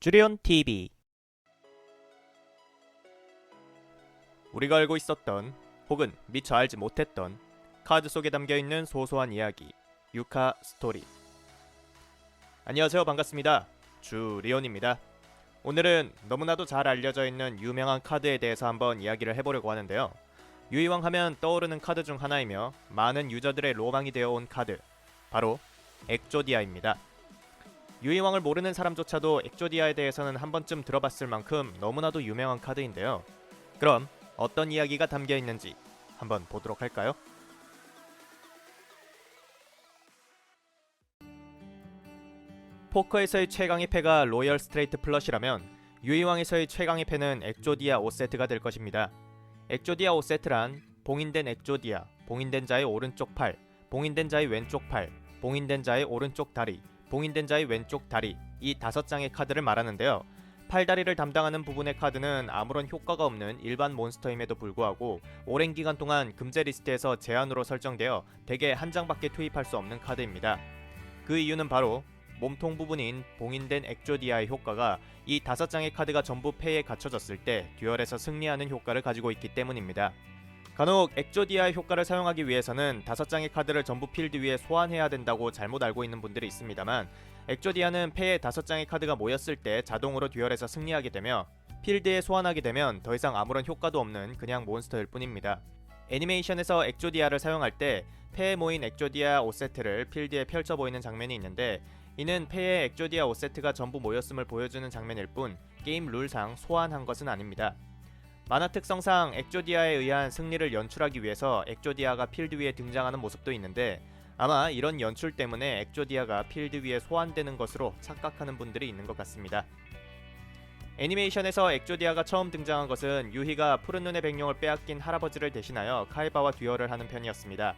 주리온 TV 우리가 알고 있었던 혹은 미처 알지 못했던 카드 속에 담겨 있는 소소한 이야기 유카 스토리. 안녕하세요. 반갑습니다. 주리온입니다. 오늘은 너무나도 잘 알려져 있는 유명한 카드에 대해서 한번 이야기를 해보려고 하는데요. 유이왕 하면 떠오르는 카드 중 하나이며 많은 유저들의 로망이 되어온 카드 바로 엑조디아입니다 유이왕을 모르는 사람조차도 엑조디아에 대해서는 한 번쯤 들어봤을 만큼 너무나도 유명한 카드인데요. 그럼 어떤 이야기가 담겨 있는지 한번 보도록 할까요? 포커에서의 최강의 패가 로열 스트레이트 플러시라면 유이왕에서의 최강의 패는 엑조디아 5세트가 될 것입니다. 엑조디아 5세트란 봉인된 엑조디아, 봉인된 자의 오른쪽 팔, 봉인된 자의 왼쪽 팔, 봉인된 자의 오른쪽 다리, 봉인된 자의 왼쪽 다리 이 다섯 장의 카드를 말하는데요. 팔다리를 담당하는 부분의 카드는 아무런 효과가 없는 일반 몬스터임에도 불구하고 오랜 기간 동안 금제 리스트에서 제한으로 설정되어 대개 한 장밖에 투입할 수 없는 카드입니다. 그 이유는 바로 몸통 부분인 봉인된 엑조디아의 효과가 이 다섯 장의 카드가 전부 패에 갖춰졌을 때 듀얼에서 승리하는 효과를 가지고 있기 때문입니다. 간혹 엑조디아의 효과를 사용하기 위해서는 다섯 장의 카드를 전부 필드 위에 소환해야 된다고 잘못 알고 있는 분들이 있습니다만 엑조디아는 패에 다섯 장의 카드가 모였을 때 자동으로 듀얼에서 승리하게 되며 필드에 소환하게 되면 더 이상 아무런 효과도 없는 그냥 몬스터일 뿐입니다. 애니메이션에서 엑조디아를 사용할 때 패에 모인 엑조디아 5세트를 필드에 펼쳐 보이는 장면이 있는데 이는 패에 엑조디아 5세트가 전부 모였음을 보여주는 장면일 뿐 게임 룰상 소환한 것은 아닙니다. 만화 특성상 엑조디아에 의한 승리를 연출하기 위해서 엑조디아가 필드 위에 등장하는 모습도 있는데 아마 이런 연출 때문에 엑조디아가 필드 위에 소환되는 것으로 착각하는 분들이 있는 것 같습니다. 애니메이션에서 엑조디아가 처음 등장한 것은 유희가 푸른 눈의 백룡을 빼앗긴 할아버지를 대신하여 카이바와 듀얼을 하는 편이었습니다.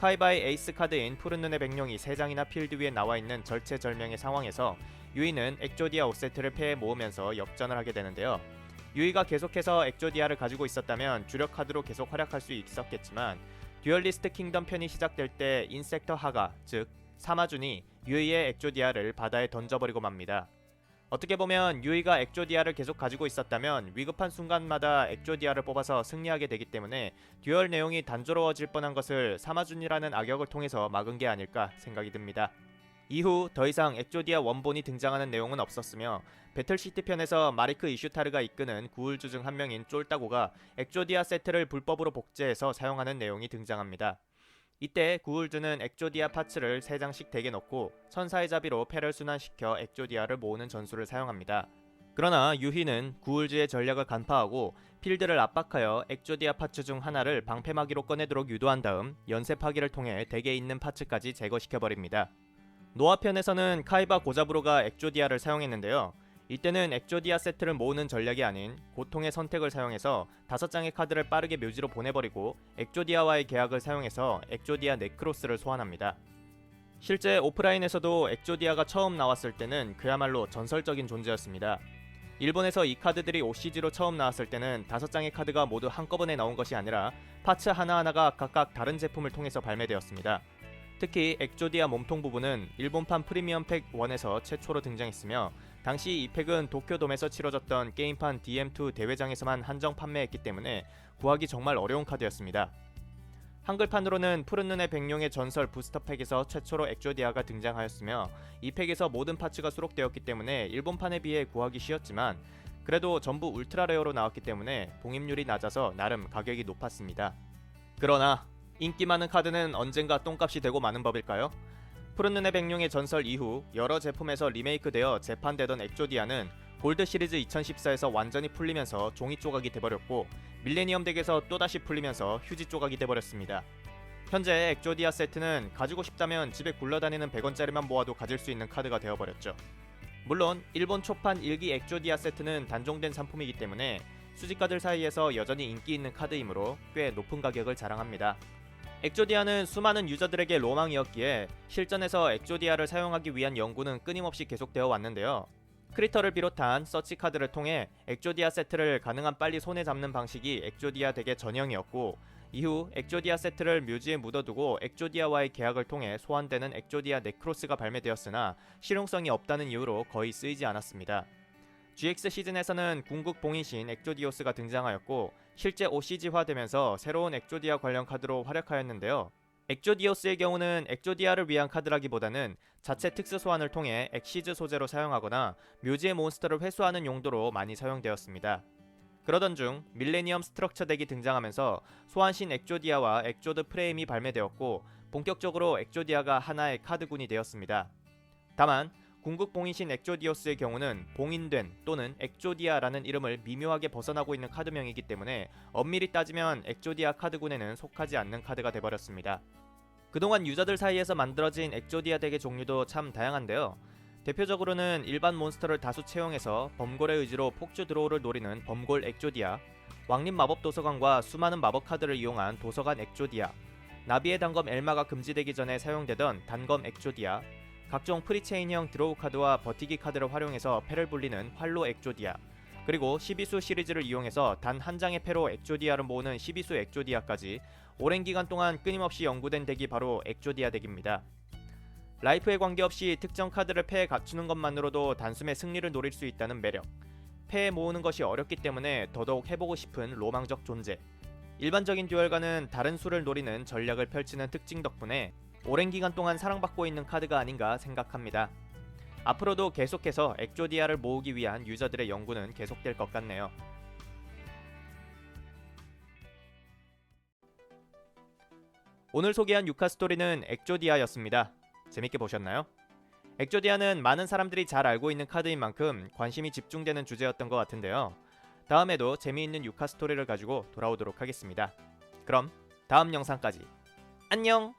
카이바의 에이스 카드인 푸른 눈의 백룡이 3장이나 필드 위에 나와 있는 절체절명의 상황에서 유희는 엑조디아 5세트를 패에 모으면서 역전을 하게 되는데요. 유이가 계속해서 엑조디아를 가지고 있었다면 주력 카드로 계속 활약할 수 있었겠지만 듀얼리스트 킹덤 편이 시작될 때 인섹터 하가 즉 사마준이 유이의 엑조디아를 바다에 던져버리고 맙니다. 어떻게 보면 유이가 엑조디아를 계속 가지고 있었다면 위급한 순간마다 엑조디아를 뽑아서 승리하게 되기 때문에 듀얼 내용이 단조로워질 뻔한 것을 사마준이라는 악역을 통해서 막은 게 아닐까 생각이 듭니다. 이후 더 이상 엑조디아 원본이 등장하는 내용은 없었으며 배틀시티 편에서 마리크 이슈타르가 이끄는 구울주 중 한 명인 쫄따고가 엑조디아 세트를 불법으로 복제해서 사용하는 내용이 등장합니다. 이때 구울주는 엑조디아 파츠를 3장씩 덱에 넣고 천사의 자비로 패를 순환시켜 엑조디아를 모으는 전술을 사용합니다. 그러나 유희는 구울주의 전략을 간파하고 필드를 압박하여 엑조디아 파츠 중 하나를 방패막이로 꺼내도록 유도한 다음 연쇄 파기를 통해 덱에 있는 파츠까지 제거시켜버립니다. 노아편에서는 카이바 고자브로가 엑조디아를 사용했는데요. 이때는 엑조디아 세트를 모으는 전략이 아닌 고통의 선택을 사용해서 다섯 장의 카드를 빠르게 묘지로 보내버리고 엑조디아와의 계약을 사용해서 엑조디아 네크로스를 소환합니다. 실제 오프라인에서도 엑조디아가 처음 나왔을 때는 그야말로 전설적인 존재였습니다. 일본에서 이 카드들이 OCG로 처음 나왔을 때는 다섯 장의 카드가 모두 한꺼번에 나온 것이 아니라 파츠 하나하나가 각각 다른 제품을 통해서 발매되었습니다. 특히 엑조디아 몸통 부분은 일본판 프리미엄 팩 1에서 최초로 등장했으며 당시 이 팩은 도쿄돔에서 치러졌던 게임판 DM2 대회장에서만 한정 판매했기 때문에 구하기 정말 어려운 카드였습니다. 한글판으로는 푸른 눈의 백룡의 전설 부스터 팩에서 최초로 엑조디아가 등장하였으며 이 팩에서 모든 파츠가 수록되었기 때문에 일본판에 비해 구하기 쉬웠지만 그래도 전부 울트라 레어로 나왔기 때문에 봉입률이 낮아서 나름 가격이 높았습니다. 그러나 인기 많은 카드는 언젠가 똥값이 되고 마는 법일까요? 푸른 눈의 백룡의 전설 이후 여러 제품에서 리메이크되어 재판되던 엑조디아는 골드 시리즈 2014에서 완전히 풀리면서 종이 조각이 돼버렸고 밀레니엄 덱에서 또다시 풀리면서 휴지 조각이 돼버렸습니다. 현재 엑조디아 세트는 가지고 싶다면 집에 굴러다니는 100원짜리만 모아도 가질 수 있는 카드가 되어버렸죠. 물론 일본 초판 일기 엑조디아 세트는 단종된 상품이기 때문에 수집가들 사이에서 여전히 인기 있는 카드이므로 꽤 높은 가격을 자랑합니다. 엑조디아는 수많은 유저들에게 로망이었기에 실전에서 엑조디아를 사용하기 위한 연구는 끊임없이 계속되어 왔는데요. 크리터를 비롯한 서치 카드를 통해 엑조디아 세트를 가능한 빨리 손에 잡는 방식이 엑조디아 덱의 전형이었고 이후 엑조디아 세트를 묘지에 묻어두고 엑조디아와의 계약을 통해 소환되는 엑조디아 네크로스가 발매되었으나 실용성이 없다는 이유로 거의 쓰이지 않았습니다. GX 시즌에서는 궁극 봉인신 엑조디오스가 등장하였고 실제 OCG화되면서 새로운 엑조디아 관련 카드로 활약하였는데요. 엑조디오스의 경우는 엑조디아를 위한 카드라기보다는 자체 특수 소환을 통해 엑시즈 소재로 사용하거나 묘지의 몬스터를 회수하는 용도로 많이 사용되었습니다. 그러던 중 밀레니엄 스트럭처 덱이 등장하면서 소환신 엑조디아와 엑조드 프레임이 발매되었고 본격적으로 엑조디아가 하나의 카드군이 되었습니다. 다만 궁극 봉인신 엑조디오스의 경우는 봉인된 또는 엑조디아라는 이름을 미묘하게 벗어나고 있는 카드명이기 때문에 엄밀히 따지면 엑조디아 카드군에는 속하지 않는 카드가 돼버렸습니다. 그동안 유저들 사이에서 만들어진 엑조디아 덱의 종류도 참 다양한데요. 대표적으로는 일반 몬스터를 다수 채용해서 범골의 의지로 폭주 드로우를 노리는 범골 엑조디아, 왕립 마법 도서관과 수많은 마법 카드를 이용한 도서관 엑조디아, 나비의 단검 엘마가 금지되기 전에 사용되던 단검 엑조디아, 각종 프리체인형 드로우 카드와 버티기 카드를 활용해서 패를 불리는 활로 엑조디아, 그리고 12수 시리즈를 이용해서 단 한 장의 패로 엑조디아를 모으는 12수 엑조디아까지 오랜 기간 동안 끊임없이 연구된 덱이 바로 엑조디아 덱입니다. 라이프에 관계없이 특정 카드를 패에 갖추는 것만으로도 단숨에 승리를 노릴 수 있다는 매력. 패에 모으는 것이 어렵기 때문에 더더욱 해보고 싶은 로망적 존재. 일반적인 듀얼과는 다른 수를 노리는 전략을 펼치는 특징 덕분에 오랜 기간 동안 사랑받고 있는 카드가 아닌가 생각합니다. 앞으로도 계속해서 엑조디아를 모으기 위한 유저들의 연구는 계속될 것 같네요. 오늘 소개한 유카 스토리는 엑조디아였습니다. 재밌게 보셨나요? 엑조디아는 많은 사람들이 잘 알고 있는 카드인 만큼 관심이 집중되는 주제였던 것 같은데요. 다음에도 재미있는 유카 스토리를 가지고 돌아오도록 하겠습니다. 그럼 다음 영상까지 안녕!